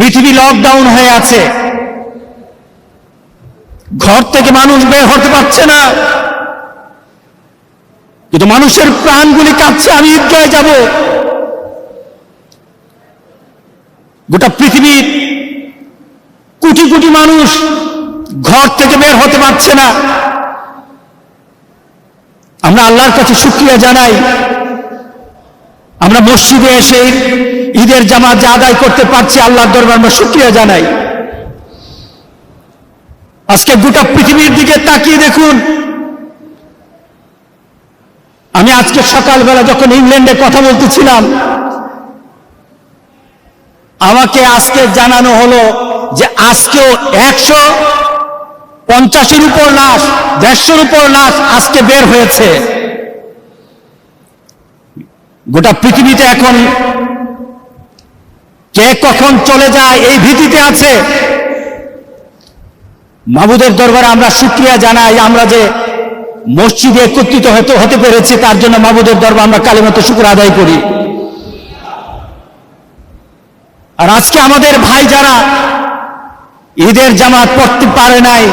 পৃথিবী লকডাউন হয়ে আছে। ঘর থেকে মানুষ বের হতে পারছে না। কিন্তু মানুষের প্রাণগুলি কাঁপছে, আমি ঈদগায় যাব। গোটা পৃথিবীর কোটি কোটি মানুষ ঘর থেকে বের হতে পারছে না। আমরা আল্লাহর কাছে শুক্রিয়া জানাই। আমরা মসজিদে এসে ঈদের জামাত যে আদায় করতে পারছি, আল্লাহর দরবার আমরা শুক্রিয়া জানাই। আজকে গোটা পৃথিবীর দিকে তাকিয়ে দেখুন। আমি আজকে সকালবেলা যখন ইংল্যান্ডে কথা বলতেছিলাম, আমাকে আজকে জানানো হলো যে আজকেও একশো পঞ্চাশের উপর লাশ, দেড়শোর উপর লাশ আজকে বের হয়েছে। গোটা পৃথিবীতে এখন কে কখন চলে যায় এই ভীতিতে আছে? মাহবুদের দরবারে আমরা শুক্রিয়া জানাই, আমরা যে মসজিদে একত্রিত হতে হতে পেরেছি, তার জন্য মাহবুদের দরবার আমরা কালীমতো শুক্র আদায় করি। আর আজকে আমাদের ভাই যারা ঈদের জামাত পড়তে পারে নাই,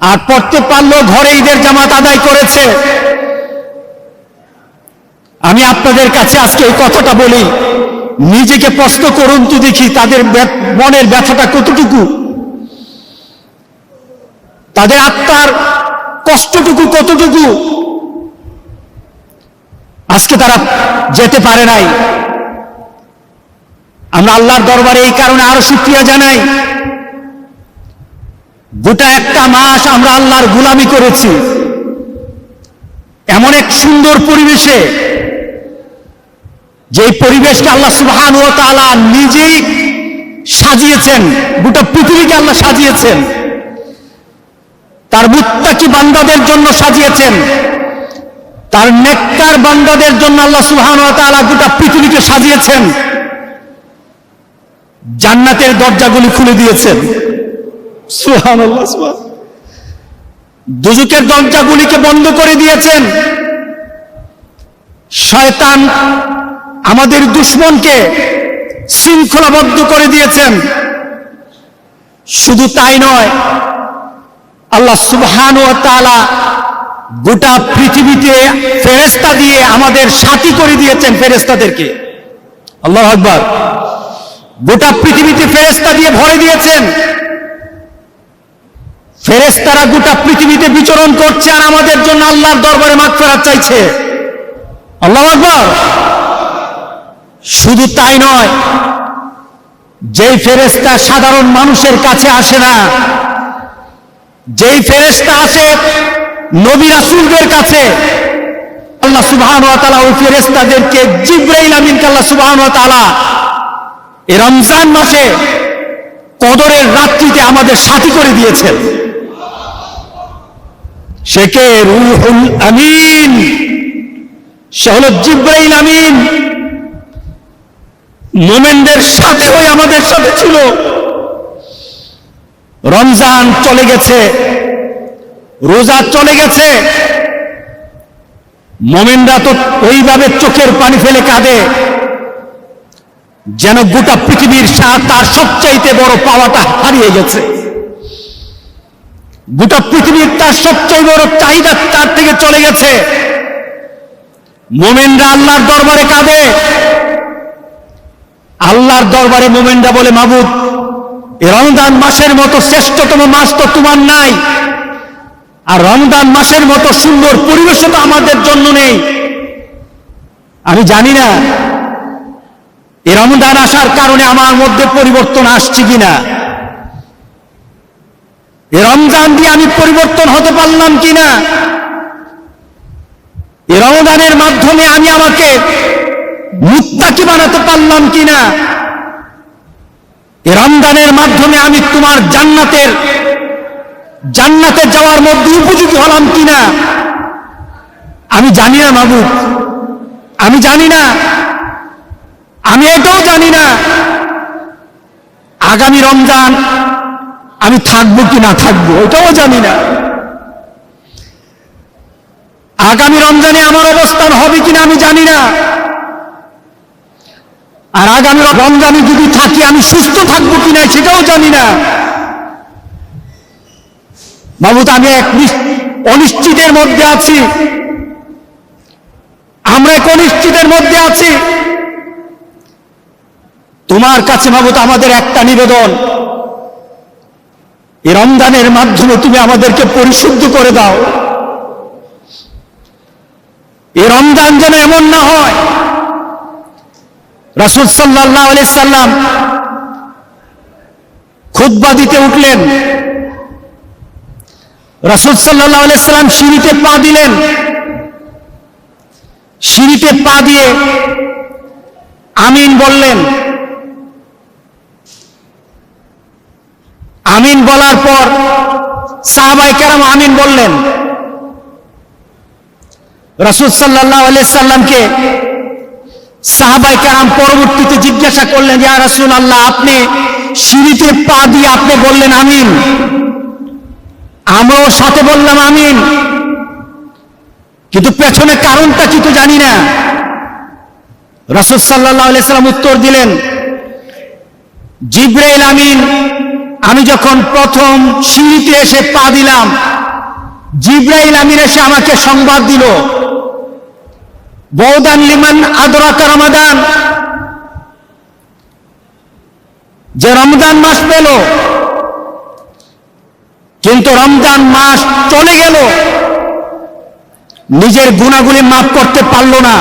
আর পড়তে পারলেও ঘরে ঈদের জামাত আদায় করেছে, আমি আপনাদের কাছে আজকে এই কথাটা বলি। নিজেকে প্রশ্ন করুন তো দেখি তাদের মনের ব্যথাটা কতটুকু? তাদের আত্মার কষ্টটুকু কতটুকু? আজকে তারা যেতে পারে নাই। আমরা আল্লাহর দরবারে এই কারণে আরও শুক্রিয়া জানাই। গোটা একটা মাস আমরা আল্লাহর গুলামি করেছি। এমন এক সুন্দর পরিবেশে যে পরিবেশকে আল্লাহ সুবহান ও তাআলা নিজেই সাজিয়েছেন, গোটা পৃথিবীকে আল্লাহ সাজিয়েছেন, তার মুত্তাকি বান্দাদের জন্য সাজিয়েছেন, তার নেককার বান্দাদের জন্য আল্লাহ সুবহান ও তাআলা গোটা পৃথিবীকে সাজিয়েছেন, জান্নাতের দরজাগুলি খুলে দিয়েছেন। সুবহান দুজকের দরজাগুলিকে বন্ধ করে দিয়েছেন। শয়তান আমাদের দুশ্মনকে শৃঙ্খলাবদ্ধ করে দিয়েছেন। শুধু তাই নয়, আল্লাহ সুবহান ও তাআলা গোটা পৃথিবীতে ফেরেস্তা দিয়ে আমাদের সাথী করে দিয়েছেন ফেরেস্তাদেরকে আল্লাহ আকবার। গোটা পৃথিবীতে ফেরেস্তা দিয়ে ভরে দিয়েছেন। ফেরেস্তারা গোটা পৃথিবীতে বিচরণ করছে আর আমাদের জন্য আল্লাহর দরবারে মাঠ চাইছে। আল্লাহ আকবর। শুধু তাই নয়, যেই ফেরেস্তা সাধারণ মানুষের কাছে আসে না, যেই ফেরেস্তা আসে নবী রাসূলদের কাছে, আল্লাহ সুবহান ওই ফেরেস্তাদেরকে জিব্রাইল আমিনকে আল্লাহ তাআলা এই রমজান মাসে কদরের রাত্রিতে আমাদের সাথী করে দিয়েছেন। সে কে? রুহুল আমিন। সে হলো জিব্রাইল আমিন। মোমেনদের সাথে ওই আমাদের সাথে ছিল। রমজান চলে গেছে, রোজা চলে গেছে। মোমেনরা তো ওইভাবে চোখের পানি ফেলে কাঁদে, যেন গোটা পৃথিবীর তার সবচাইতে বড় পাওয়াটা হারিয়ে গেছে। গোটা পৃথিবীর তার সবচেয়ে বড় চাহিদা তার থেকে চলে গেছে। মোমেনরা আল্লাহর দরবারে কাঁদে। আল্লাহর দরবারে মোমেনরা বলে, মাবুদ এ রমজান মাসের মতো শ্রেষ্ঠতম মাস তো তোমার নাই। আর রমজান মাসের মতো সুন্দর পরিবেশ তো আমাদের জন্য নেই। আমি জানি না এ রমজান আসার কারণে আমার মধ্যে পরিবর্তন আসছে কিনা। এ রমজান দিয়ে আমি পরিবর্তন হতে পারলাম কিনা? এ রমজানের মাধ্যমে আমি আমাকে মুত্তাকি বানাতে পারলাম কিনা? এ রমজানের মাধ্যমে আমি তোমার জান্নাতের, জান্নাতে যাওয়ার মধ্যে উপযোগী হলাম কিনা? আমি জানি না, মাবুদ। আমি জানি না। আমি এটাও জানি না। আগামী রমজান আমি থাকব কি না থাকব, এটাও জানি না। আগামী রমজানে আমার অবস্থান হবে কিনা আমি জানি না। আর আগামী রমজানে যদি থাকি, আমি সুস্থ থাকব কিনা সেটাও জানি না। মাহবুদ আমি এক অনিশ্চিতের মধ্যে আছি। আমরা এক অনিশ্চিতের মধ্যে আছি। তোমার কাছে মাহবুদ আমাদের একটা নিবেদন। এই রমজানের মাধ্যমে তুমি আমাদেরকে পরিশুদ্ধ করে দাও। এই রমজান যেন এমন না হয় রাসুল সাল্লাহ আলি সাল্লাম খুদ্া দিতে উঠলেন। রাসুল সাল্লাহ আলি সাল্লাম সিঁড়িতে পা দিলেন। সিঁড়িতে পা দিয়ে আমিন বললেন। আমিন বলার পর সাহাবাই কেরাম আমিন বললেন। রাসুল সাল্লাহ আলি সাল্লামকে সাহাবাই কেরাম পরবর্তীতে জিজ্ঞাসা করলেন যে রাসুল আল্লাহ আপনি সিঁড়িতে পা দিয়ে আপনি বললেন আমিন? আমরাও সাথে বললাম আমিন। কিন্তু পেছনে কারণটা কি তো জানি না। রাসুল সাল্লাহ সাল্লাম উত্তর দিলেন, জিব্রাইল আমিন, আমি যখন প্রথম সিঁড়িতে এসে পা দিলাম, জিব্রাইল আমিন এসে আমাকে সংবাদ দিল। বৌদান লিমান আদরাকা রমাদান। যে রমজান মাস পেল, কিন্তু রমজান মাস চলে গেল, নিজের গুণাগুলি মাফ করতে পারল না।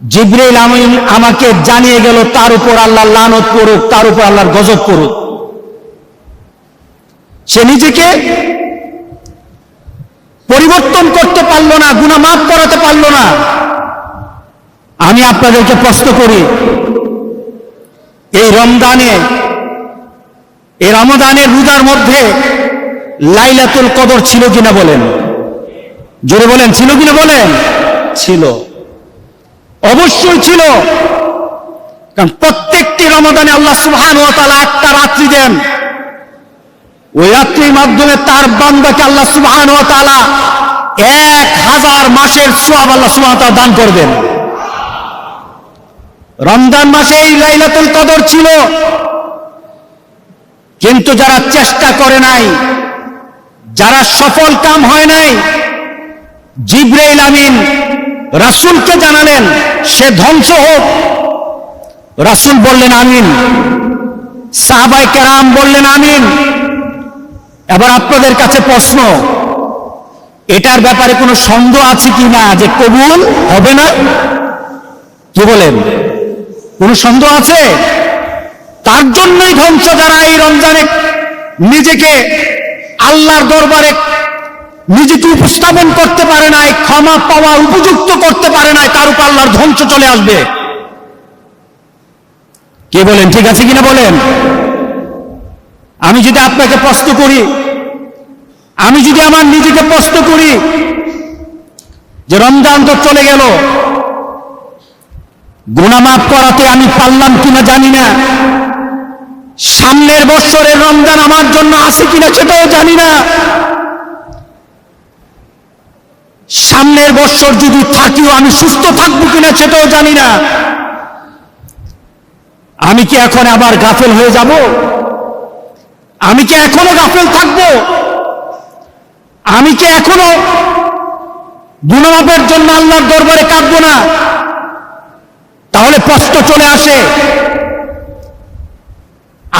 জিব্রাইল আমিন আমাকে জানিয়ে গেল, তার উপর আল্লাহ লানত করুক তার উপর আল্লাহর গজব করুক সে নিজেকে পরিবর্তন করতে পারল না গুণা মাফ করাতে পারল না। আমি আপনাদেরকে প্রশ্ন করি, এই রমদানে এই রমদানের রোজার মধ্যে লাইলাতুল কদর ছিল কিনা বলেন? জোরে বলেন, ছিল কিনা বলেন? ছিল। অবশ্যই ছিল। কারণ প্রত্যেকটি রমদানে আল্লাহ সুবহান ও তাআলা একটা রাত্রি দেন। ওই রাত্রির মাধ্যমে তার বান্দাকে আল্লাহ সুবহান ও তাআলা এক হাজার মাসের সোয়াব আল্লাহ তাআলা দান করবেন। রমজান মাসে এই লাইলাতুল কদর ছিল। কিন্তু যারা চেষ্টা করে নাই, যারা সফল কাম হয় নাই, জিব্রাইল আমিন রাসূলকে জানালেন, সে ধ্বংস হোক। রাসূল বললেন, আমিন। সাহাবাই কেরাম বললেন, আমিন। এবার আপনাদের কাছে প্রশ্ন, এটার ব্যাপারে কোনো সন্দেহ আছে কি না যে কবুল হবে না? কি বলেন? কোনো সন্দেহ আছে? তার জন্যই ধ্বংস যারা এই রমজানে নিজেকে আল্লাহর দরবারে নিজেকে উপস্থাপন করতে পারে নাই, ক্ষমা পাওয়া উপযুক্ত করতে পারে নাই, তার উপর আল্লাহর ধ্বংস চলে আসবে। কে বলেন, ঠিক আছে কিনা বলেন? আমি যদি আপনাকে প্রশ্ন করি, আমি যদি আমার নিজেকে প্রশ্ন করি যে রমজান তো চলে গেল গুণামাপ করাতে আমি পারলাম কিনা জানি না। সামনের বৎসরের রমজান আমার জন্য আছে কিনা সেটাও জানি না। সামনের বৎসর যদি থাকিও আমি সুস্থ থাকব কিনা সেটাও জানি না। আমি কি এখন আবার গাফেল হয়ে যাব? আমি কি এখনও গাফেল থাকব? আমি কি এখনও গুণমাপের জন্য আল্লাহর দরবারে কাঁদবো না? তাহলে প্রশ্ন চলে আসে,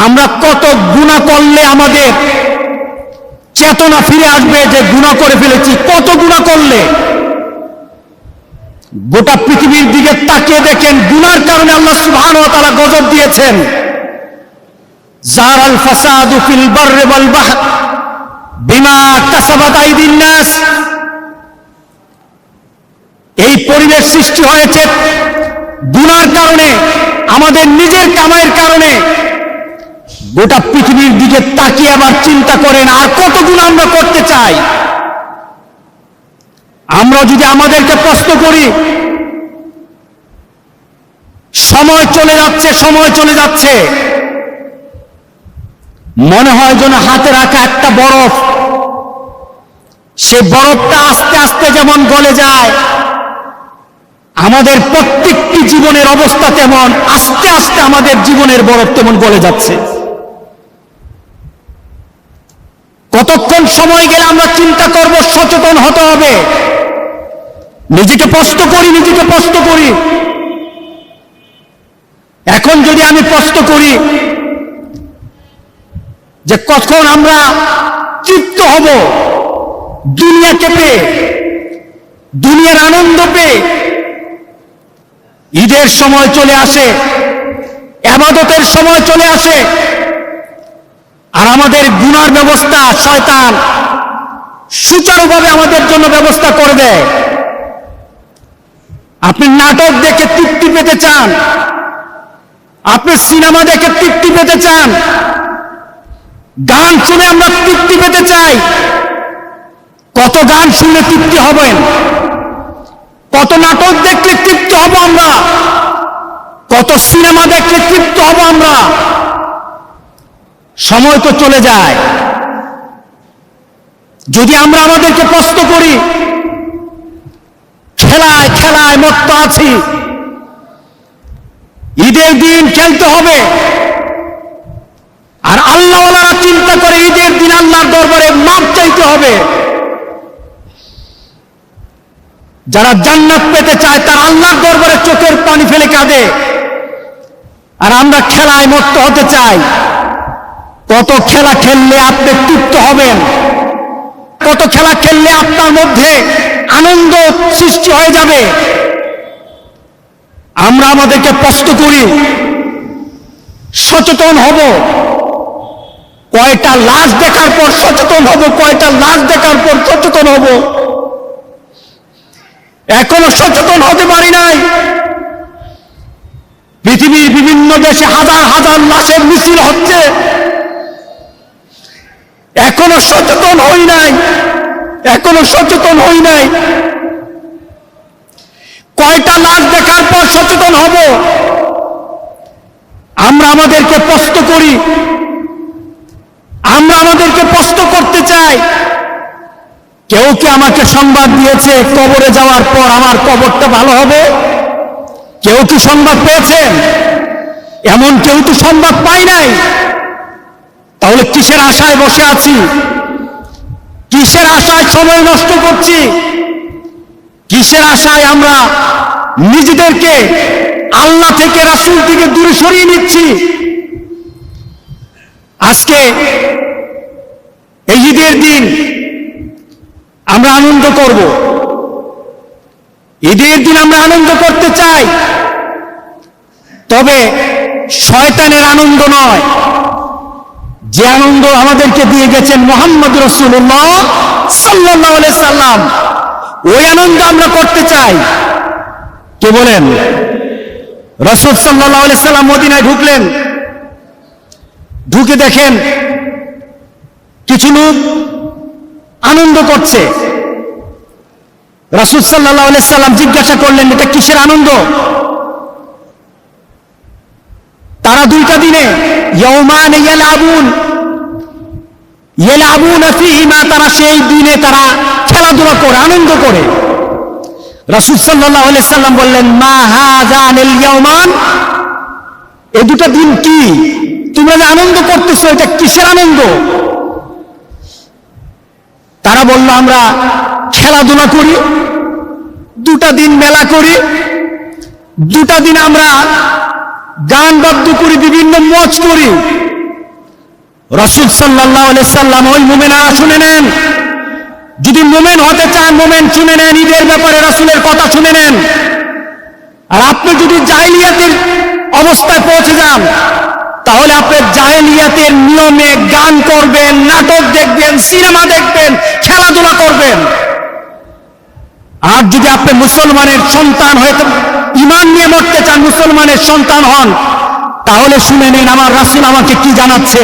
আমরা কত গুণা করলে আমাদের চেতনা ফিরে আসবে যে গুণা করে ফেলেছি? কত গুণা করলে? গোটা পৃথিবীর দিকে তাকিয়ে দেখেন গুনার কারণে আল্লাহ সুবহানাহু ওয়া তাআলা গজব দিয়েছেন। জারাল ফাসাদু ফিল বাররি ওয়াল বাহর বিমা কাসাবাত আইদিন এই পরিবেশ সৃষ্টি হয়েছে গুনার কারণে, আমাদের নিজের কামাইয়ের কারণে। গোটা পৃথিবীর দিকে তাকিয়ে আবার চিন্তা করেন, আর কত গুণ আমরা করতে চাই? আমরা যদি আমাদেরকে প্রশ্ন করি, সময় চলে যাচ্ছে, সময় চলে যাচ্ছে। মনে হয় যেন হাতে রাখা একটা বরফ। সে বরফটা আস্তে আস্তে যেমন গলে যায়, আমাদের প্রত্যেকটি জীবনের অবস্থা তেমন, আস্তে আস্তে আমাদের জীবনের বরফ তেমন গলে যাচ্ছে। কতক্ষণ সময় গেলে আমরা চিন্তা করব, সচেতন হতে হবে। নিজেকে প্রশ্ন করি, নিজেকে প্রশ্ন করি। এখন যদি আমি প্রশ্ন করি যে কখন আমরা তৃপ্ত হব দুনিয়াকে পেয়ে দুনিয়ার আনন্দ পেয়ে, ঈদের সময় চলে আসে, আবাদতের সময় চলে আসে, আর আমাদের গুনার ব্যবস্থা শয়তান সুচারুভাবে আমাদের জন্য ব্যবস্থা করে দেয়। আপনি নাটক দেখে তৃপ্তি পেতে চান, আপনি সিনেমা দেখে তৃপ্তি পেতে চান গান শুনে আমরা তৃপ্তি পেতে চাই। কত গান শুনে তৃপ্তি হবেন কত নাটক দেখলে তৃপ্ত হব আমরা? কত সিনেমা দেখলে তৃপ্ত হব আমরা? সময় তো চলে যায়। যদি আমরা আমাদেরকে প্রশ্ন করি, খেলায় খেলায় মত্ত আছি। ঈদের দিন খেলতে হবে। আর আল্লাহওয়ালারা চিন্তা করে ঈদের দিন আল্লাহর দরবারে মাপ চাইতে হবে। যারা জান্নাত পেতে চায়, তারা আল্লাহর দরবারে চোখের পানি ফেলে কাঁদে। আর আমরা খেলায় মত্ত হতে চাই। কত খেলা খেললে আপনি তৃপ্ত হবেন? কত খেলা খেললে আপনার মধ্যে আনন্দ সৃষ্টি হয়ে যাবে? আমরা আমাদেরকে প্রশ্ন করি, সচেতন হব। কয়টা লাশ দেখার পর সচেতন হব, কয়টা লাশ দেখার পর সচেতন হব? এখনও সচেতন হতে পারি নাই। পৃথিবীর বিভিন্ন দেশে হাজার হাজার লাশের মিছিল হচ্ছে। এখনও সচেতন হই নাই, এখনও সচেতন হই নাই। কয়টা লাশ দেখার পর সচেতন হব? আমরা আমাদেরকে প্রশ্ন করি আমরা আমাদেরকে প্রশ্ন করতে চাই। কেউ কি আমাকে সংবাদ দিয়েছে কবরে যাওয়ার পর আমার কবরটা ভালো হবে? কেউ কি সংবাদ পেয়েছেন এমন কেউ তো সংবাদ পাই নাই। তাহলে কিসের আশায় বসে আছি? কিসের আশায় সময় নষ্ট করছি? কিসের আশায় আমরা নিজেদেরকে আল্লাহ থেকে রাসুল থেকে দূরে সরিয়ে নিচ্ছি? আজকে এই ঈদের দিন আমরা আনন্দ করব। ঈদের দিন আমরা আনন্দ করতে চাই। তবে শয়তানের আনন্দ নয়। যে আনন্দ আমাদেরকে দিয়ে গেছেন মোহাম্মদ রসুল্লাহ সাল্লাহ সাল্লাম, ওই আনন্দ আমরা করতে চাই। কে বলেন? রসুল সাল্লাহ সাল্লাম মদিনায় ঢুকলেন। ঢুকে দেখেন কিছু লোক আনন্দ করছে। রসুল সাল্লাহ সাল্লাম জিজ্ঞাসা করলেন, এটা কিসের আনন্দ? তারা দুইটা দিনে ইয়ৌমান ইয়ালাবুন। ইয়ালাবুন ফিহিমা, তারা সেই দিনে তারা খেলাধুলা করে, আনন্দ করে। রাসূল আলাইহি সাল্লাম বললেন, মা হাযানিল ইয়াউমান? এই দুটো দিন কি? তোমরা যে আনন্দ করতেছো, এটা কিসের আনন্দ? তারা বলল, আমরা খেলাধুলা করি, দুটা দিন মেলা করি, দুটা দিন আমরা গান বাদ্য করি, বিভিন্ন মজ করি। রসুল সাল্লাহ সাল্লাম ওই মোমেনারা শুনে নেন। যদি মোমেন হতে চান, মোমেন শুনে নেন, ঈদের ব্যাপারে রসুলের কথা শুনে নেন। আর আপনি যদি জাহিলিয়াতের অবস্থায় পৌঁছে যান তাহলে আপনি জাহিলিয়াতের নিয়মে গান করবেন, নাটক দেখবেন, সিনেমা দেখবেন, খেলাধুলা করবেন। আর যদি আপনি মুসলমানের সন্তান হয়তো ইমান নিয়ে মরতে চান, মুসলমানের সন্তান হন, তাহলে শুনে নিন আমার রাসুল আমাকে কি জানাচ্ছে।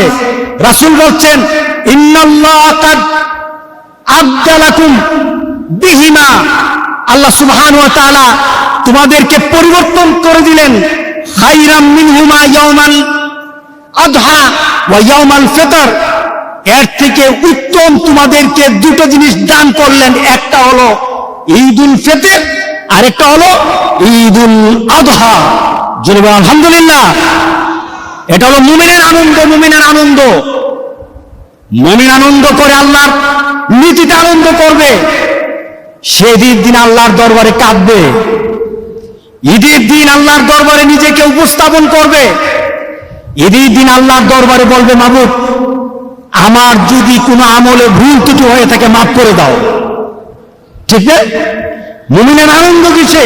রাসুল বলছেন বিহিমা। আল্লাহ সুবহান তোমাদেরকে পরিবর্তন করে দিলেন খাইরাম মিনহুমা ইয়াউমাল আদহা ওয়া ইয়াউমাল ফিতর। এর থেকে উত্তম তোমাদেরকে দুটো জিনিস দান করলেন। একটা হলো ঈদুল ফিতর, আরেকটা হলো ঈদুল আজহা বলেন, আলহামদুলিল্লাহ। এটা হলো মুমিনের আনন্দ মুমিনের আনন্দ। মুমিন আনন্দ করে আল্লাহর নীতিতে আনন্দ করবে। সেদিন দিন আল্লাহর দরবারে কাঁদবে। ঈদের দিন আল্লাহর দরবারে নিজেকে উপস্থাপন করবে। ঈদের দিন আল্লাহর দরবারে বলবে মাবুদ আমার যদি কোনো আমলে ভুল ত্রুটি হয়ে থাকে, মাফ করে দাও। ঠিক না মুমিনের আনন্দ কিসে?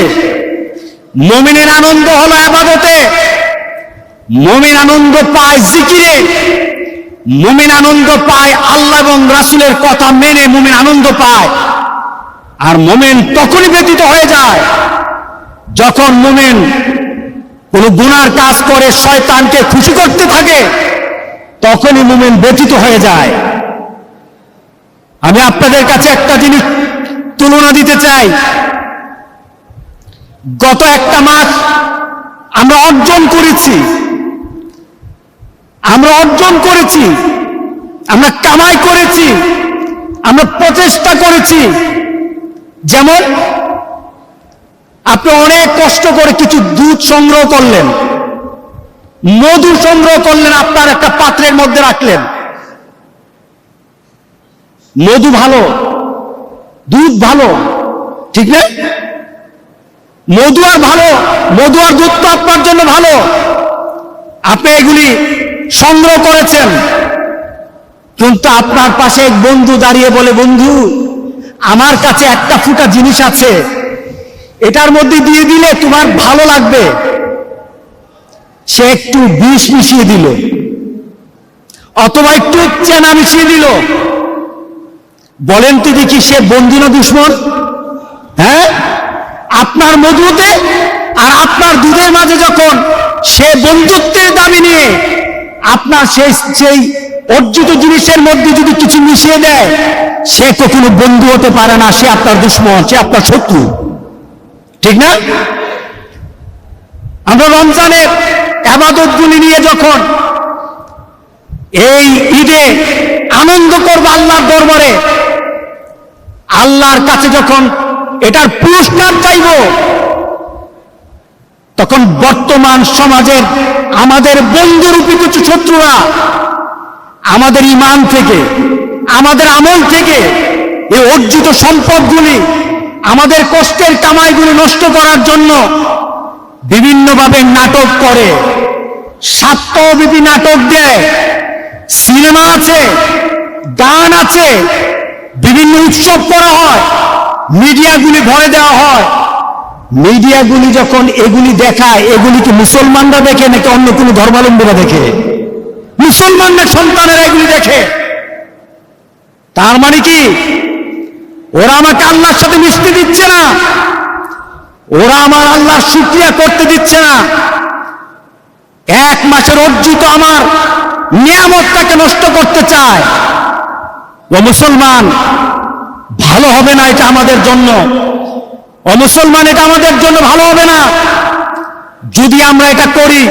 মুমিনের আনন্দ হলো আবাদতে। মুমিন আনন্দ পায় জিকিরে। মুমিন আনন্দ পায় আল্লাহ এবং রাসুলের কথা মেনে মুমিন আনন্দ পায়। আর মোমেন তখনই ব্যতীত হয়ে যায় যখন মোমেন কোন গুনার কাজ করে শয়তানকে খুশি করতে থাকে, তখনই মোমেন ব্যতীত হয়ে যায়। আমি আপনাদের কাছে একটা জিনিস তুলনা দিতে চাই। গত একটা মাস আমরা অর্জন করেছি। আমরা অর্জন করেছি। আমরা কামাই করেছি। আমরা প্রচেষ্টা করেছি। যেমন আপনি অনেক কষ্ট করে কিছু দুধ সংগ্রহ করলেন, মধু সংগ্রহ করলেন, আপনার একটা পাত্রের মধ্যে রাখলেন। মধু ভালো, দুধ ভালো, ঠিক না মধু আর ভালো, মধু আর দুধ তো আপনার জন্য ভালো। আপনি এগুলি সংগ্রহ করেছেন। কিন্তু আপনার পাশে এক বন্ধু দাঁড়িয়ে বলে, বন্ধু, আমার কাছে একটা ফুটা জিনিস আছে। এটার মধ্যে দিয়ে দিলে তোমার ভালো লাগবে। সে একটু বিষ মিশিয়ে দিল। অথবা একটু চেনা মিশিয়ে দিল। বলেন তো দেখি সে বন্ধু না দুশ্মন? হ্যাঁ? আপনার মধুতে আর আপনার দুধের মাঝে যখন সে বন্ধুত্বের দাবি নিয়ে আপনার সেই সেই অর্জিত জিনিসের মধ্যে যদি কিছু মিশিয়ে দেয়, সে কখনো বন্ধু হতে পারে না, সে আপনার দুশ্মন, সে আপনার শত্রু। ঠিক না? আমরা রমজানের আবাদত গুলি নিয়ে যখন এই ঈদে আনন্দ করব আল্লাহর দরবারে, আল্লাহর কাছে যখন এটার পুরস্কার চাইব, তখন বর্তমান সমাজের আমাদের বন্ধুরূপী কিছু শত্রুরা আমাদের ইমান থেকে, আমাদের আমল থেকে এই অর্জিত সম্পদগুলি আমাদের কষ্টের কামাইগুলি নষ্ট করার জন্য বিভিন্নভাবে নাটক করে। স্বার্থবিধি নাটক দেয়। সিনেমা আছে, গান আছে, বিভিন্ন উৎসব করা হয়, মিডিয়াগুলি ভরে দেওয়া হয়। মিডিয়াগুলি যখন এগুলি দেখায়, এগুলি কি মুসলমানরা দেখে নাকি অন্য কোনো ধর্মাবলম্বীরা দেখে? মুসলমানদের সন্তানেরা এগুলি দেখে। তার মানে কি? ওরা আমাকে আল্লাহর সাথে মিশতে দিচ্ছে না। ওরা আমার আল্লাহর শুক্রিয়া করতে দিচ্ছে না। এক মাসের অর্জিত আমার নিয়ামতটাকে নষ্ট করতে চায়। ও মুসলমান, ভালো হবে না এটা আমাদের জন্য। ও মুসলমান, এটা আমাদের জন্য ভালো হবে না। যদি আমরা এটা করি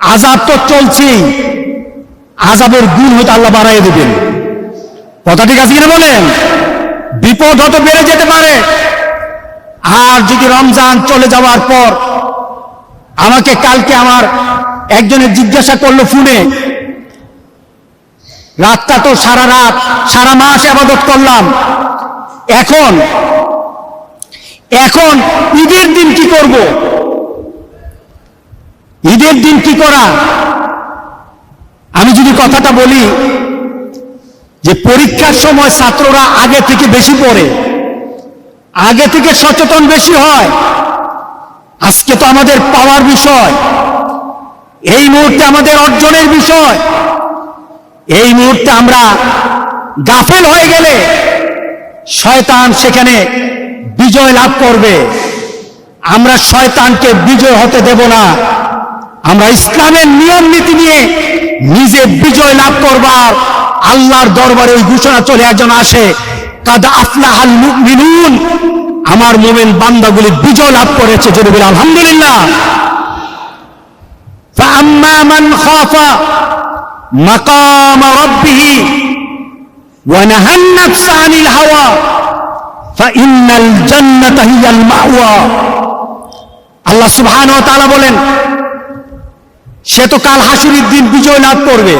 আজাব তো চলছেই। আজাবের গুণ হয়তো আল্লাহ বাড়াই দেবেন। কথা ঠিক আছে কিনা বলেন? বিপদ হয়তো বেড়ে যেতে পারে। আর যদি রমজান চলে যাওয়ার পর আমাকে কালকে আমার একজনের জিজ্ঞাসা করল ফোনে, রাতটা তো সারা রাত, সারা মাস আবাদত করলাম। এখন এখন ঈদের দিন কি করব? ঈদের দিন কি করা? আমি যদি কথাটা বলি যে পরীক্ষার সময় ছাত্ররা আগে থেকে বেশি পড়ে, আগে থেকে সচেতন বেশি হয়। আজকে তো আমাদের পাওয়ার বিষয়, এই মুহূর্তে আমাদের অর্জনের বিষয়, এই মুহূর্তে আমরা গাফেল হয়ে গেলে শয়তান সেখানে বিজয় লাভ করবে। আমরা শয়তানকে বিজয় হতে দেব না। আমরা ইসলামের নিয়ম নীতি নিয়ে নিজে বিজয় লাভ করবার আল্লাহর দরবারে ওই ঘোষণা চলে একজন আসে কাদা আফলাহাল মুমিনুন আমার মোমেন বান্দাগুলি বিজয় লাভ করেছে যদি বলে আলহামদুলিল্লাহ فأما من خاف مقام ربه ونهى النفس عن الهوى فإن الجنة هي المأوى আল্লাহ সুবহান ও তাআলা বলেন সে তো কাল হাসুরির দিন বিজয় লাভ করবে।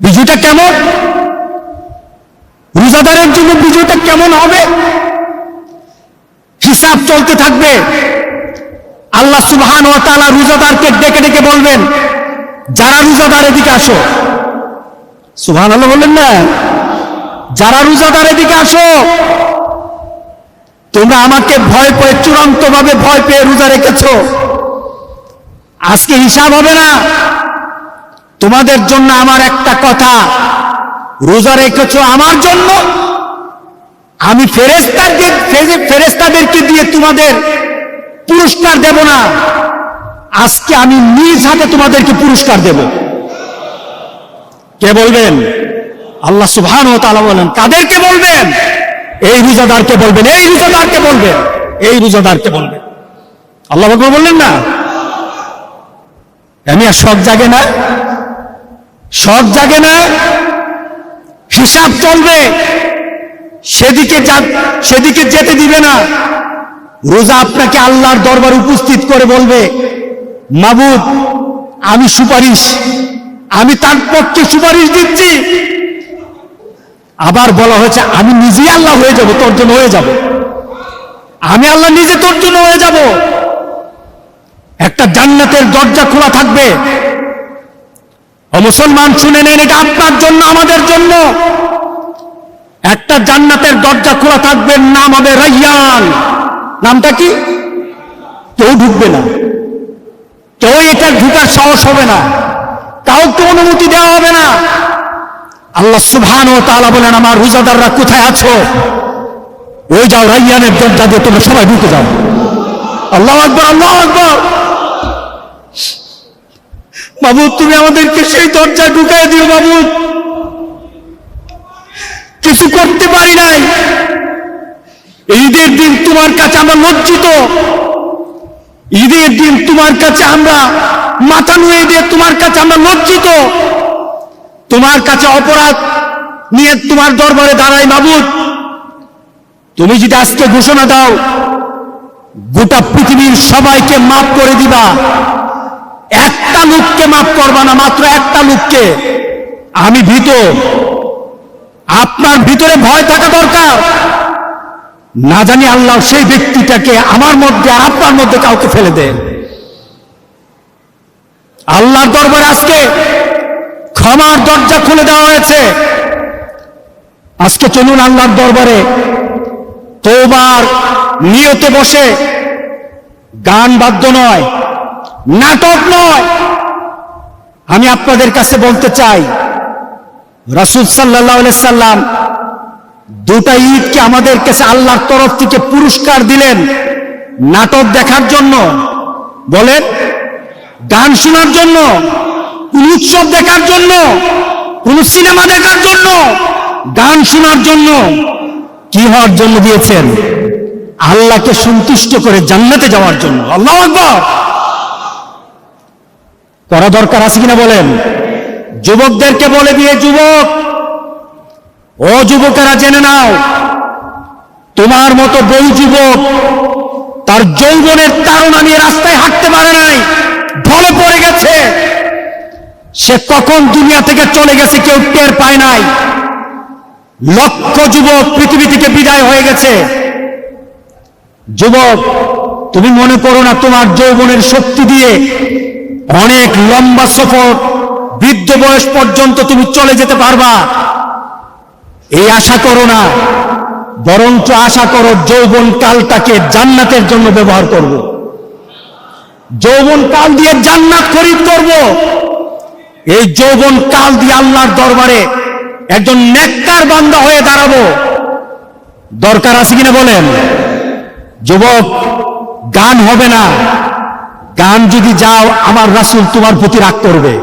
বিজয়টা কেমন? রোজাদারের জন্য বিজয়টা কেমন হবে? হিসাব চলতে থাকবে। আল্লাহ সুবহান ও তালা রোজাদারকে ডেকে ডেকে বলবেন, যারা রোজাদার এদিকে আসো। সুবহান আল্লাহ বললেন, না। যারা রোজাদার এদিকে আসো, তোমরা আমাকে ভয় পেয়ে চূড়ান্ত ভাবে ভয় পেয়ে রোজা রেখেছ। আজকে হিসাব হবে না। তোমাদের জন্য আমার একটা কথা। রোজা রেখেছ আমার জন্য। আমি ফেরেস্তাদের ফেরেস্তাদেরকে দিয়ে তোমাদের পুরস্কার দেব না। আজকে আমি নিজ হাতে তোমাদেরকে পুরস্কার দেব। কে বলবেন? আল্লাহ সুবহান ও তাআলা বলেন। কাদেরকে বলবেন? এই রোজাদারকে বলবেন। এই রোজাদারকে বলবেন। এই রোজাদারকে বলবেন। আল্লাহ বললেন না? আমি আর শখ জাগে না? শখ জাগে না? হিসাব চলবে। সেদিকে সেদিকে যেতে দিবে না। রোজা আপনাকে আল্লাহর দরবার উপস্থিত করে বলবে, মাবুদ, আমি সুপারিশ, আমি তার পক্ষে সুপারিশ দিচ্ছি। আবার বলা হয়েছে, আমি নিজেই আল্লাহ হয়ে যাব, তোর জন্য হয়ে যাব। আমি আল্লাহ নিজে তোর জন্য হয়ে যাব। একটা জান্নাতের দরজা খোলা থাকবে। মুসলমান, শুনে নেন, এটা আপনার জন্য, আমাদের জন্য। একটা জান্নাতের দরজা খোলা থাকবে, নাম হবে রাইয়ান নামটা কি? কেউ ঢুকবে না। কেউ এটা ঢুকার সাহস হবে না। কাউকে অনুমতি দেওয়া হবে না। আল্লাহ সুবহান ও তালা বলেন, আমার রোজাদাররা কোথায় আছো? ওই যাও রাইয়ানের দরজা দিয়ে তোমরা সবাই ঢুকে যাও। আল্লাহ আকবর আল্লাহ আকবর। বাবু, তুমি আমাদেরকে সেই দরজায় ঢুকাই দিও বাবু। কিছু করতে পারি নাই। ঈদের দিন তোমার কাছে আমরা লজ্জিত। ঈদের দিন তোমার কাছে আমরা মাথা নুয়ে দিয়ে তোমার কাছে আমরা লজ্জিত। তোমার কাছে অপরাধ নিয়ে তোমার দরবারে দাঁড়াই মাবুদ তুমি যদি আজকে ঘোষণা দাও, গোটা পৃথিবীর সবাইকে মাফ করে দিবা। একটা লোককে মাফ করবা না, মাত্র একটা লোককে। আমি ভীত। আপনার ভিতরে ভয় থাকা দরকার। না জানি আল্লাহ সেই ব্যক্তিটাকে আমার মধ্যে আপনার মধ্যে কাউকে ফেলে দেন। আল্লাহর দরবার আজকে ক্ষমার দরজা খুলে দেওয়া হয়েছে। আজকে চলুন আল্লাহর দরবারে তোবার নিয়তে বসে গান বাদ্য নয় নাটক নয়। আমি আপনাদের কাছে বলতে চাই, রাসুল সাল্লাহ সাল্লাম দুটা ঈদকে আমাদের কাছে আল্লাহর তরফ থেকে পুরস্কার দিলেন নাটক দেখার জন্য, বলেন, গান শোনার জন্য, কোন উৎসব দেখার জন্য, কোন সিনেমা দেখার জন্য, গান শোনার জন্য কি হওয়ার জন্য দিয়েছেন? আল্লাহকে সন্তুষ্ট করে জান্নাতে যাওয়ার জন্য। আল্লাহ আকবর। করা দরকার আছে কিনা বলেন? যুবকদেরকে বলে দিয়ে, যুবক, ও যুবকেরা জেনে নাও, তোমার মতো বই যুবক তার যৌবনের তাড়না নিয়ে রাস্তায় হাঁটতে পারে নাই, ঢলে পড়ে গেছে। সে কখন দুনিয়া থেকে চলে গেছে কেউ টের পায় নাই। লক্ষ যুবক পৃথিবী থেকে বিদায় হয়ে গেছে। যুবক, তুমি মনে করো না তোমার যৌবনের শক্তি দিয়ে অনেক লম্বা সফর, বৃদ্ধ বয়স পর্যন্ত তুমি চলে যেতে পারবা। এই আশা করো না, বরঞ্চ আশা করো যৌবন কালটাকে জান্নাতের জন্য ব্যবহার করব। যৌবন কাল দিয়ে জান্নাত খরিদ করব। এই যৌবন কাল দিয়ে আল্লাহর দরবারে একজন নেককার বান্দা হয়ে দাঁড়াবো। দরকার আছে কিনা বলেন? যুবক, গান হবে না। গান যদি যাও, আমার রাসূল তোমার প্রতি রাগ করবে।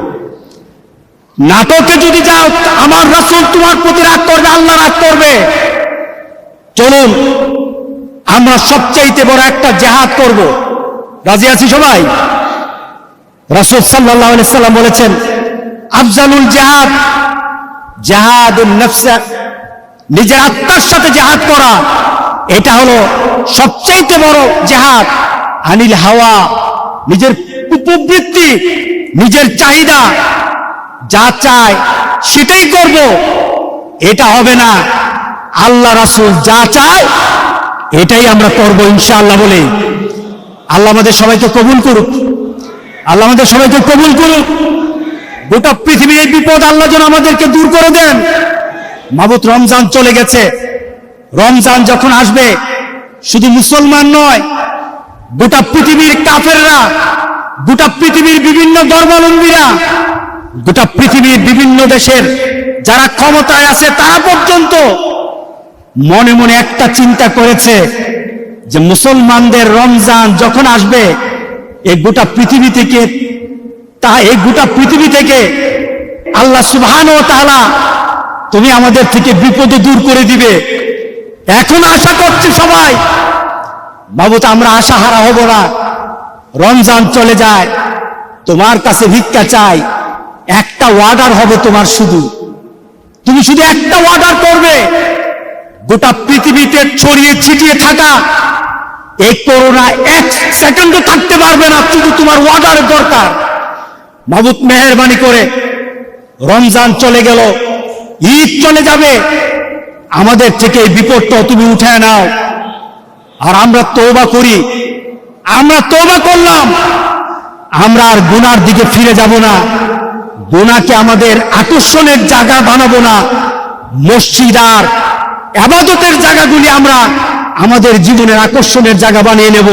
নাটকে যদি যাও, আমার রাসূল তোমার প্রতি রাগ করবে, আল্লাহ রাগ করবে। চলুন, আমরা সবচাইতে বড় একটা জেহাদ করব। রাজি আছি সবাই? রাসূল আলাইহি সাল্লাম বলেছেন, আফজালুল জেহাদ জেহাদ নিজের আত্মার সাথে জেহাদ করা। এটা হলো সবচাইতে বড় জেহাদ। আনিল হাওয়া নিজের উপবৃত্তি, নিজের চাহিদা যা চায় সেটাই করব। এটা হবে না। আল্লাহ রাসুল যা চায় এটাই আমরা করব ইনশাআল্লাহ বলে। আল্লাহ আমাদের সবাইকে কবুল করুক। আল্লাহ আমাদের সবাইকে কবুল করুক। গোটা পৃথিবীর এই বিপদ আল্লাহ যেন আমাদেরকে দূর করে দেন। মাবুত রমজান চলে গেছে। রমজান যখন আসবে, শুধু মুসলমান নয় গোটা পৃথিবীর কাফেররা, গোটা পৃথিবীর বিভিন্ন ধর্মাবলম্বীরা গোটা পৃথিবীর বিভিন্ন দেশের যারা ক্ষমতায় আছে তারা পর্যন্ত মনে মনে একটা চিন্তা করেছে যে মুসলমানদের রমজান যখন আসবে এই গোটা পৃথিবী থেকে, তা এই গোটা পৃথিবী থেকে আল্লাহ সুবহান ও তাআলা তুমি আমাদের থেকে বিপদে দূর করে দিবে। এখন আশা করছি সবাই বাবু, তো আমরা আশা হারা হব না। রমজান চলে যায়, তোমার কাছে ভিক্ষা চাই, একটা ওয়ার্ডার হবে তোমার শুধু। তুমি শুধু একটা ওয়ার্ডার করবে। গোটা পৃথিবীতে ছড়িয়ে ছিটিয়ে থাকা এই করোনা এক সেকেন্ডও থাকতে পারবে না শুধু তোমার ওয়ার্ডারের দরকার। মাবুত মেহরবানি করে রমজান চলে গেল, ঈদ চলে যাবে। আমাদের থেকে এই বিপদটা তুমি উঠায় নাও। আর আমরা তওবা করি। আমরা তওবা করলাম। আমরা আর গুনার দিকে ফিরে যাব না। গুনাকে আমাদের আকর্ষণের জায়গা বানাবো না। মসজিদ আর আবাদতের জায়গাগুলি আমরা আমাদের জীবনের আকর্ষণের জায়গা বানিয়ে নেব।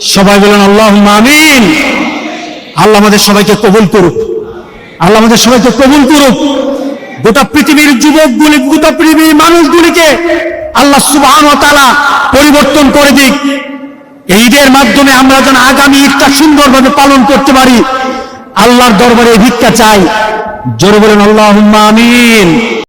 সবাই বলেন আল্লাহ আমিন। আল্লাহ আমাদের সবাইকে কবুল করুক। আল্লাহ আমাদের সবাইকে কবুল করুক। গোটা পৃথিবীর যুবকগুলি, গোটা পৃথিবীর মানুষগুলিকে আল্লাহ সুবাহ তালা পরিবর্তন করে দিক। ঈদের মাধ্যমে আমরা যেন আগামী ঈদটা সুন্দরভাবে পালন করতে পারি। আল্লাহর দরবারে ভিক্ষা চাই। জোরে বলেন আল্লাহ আমিন।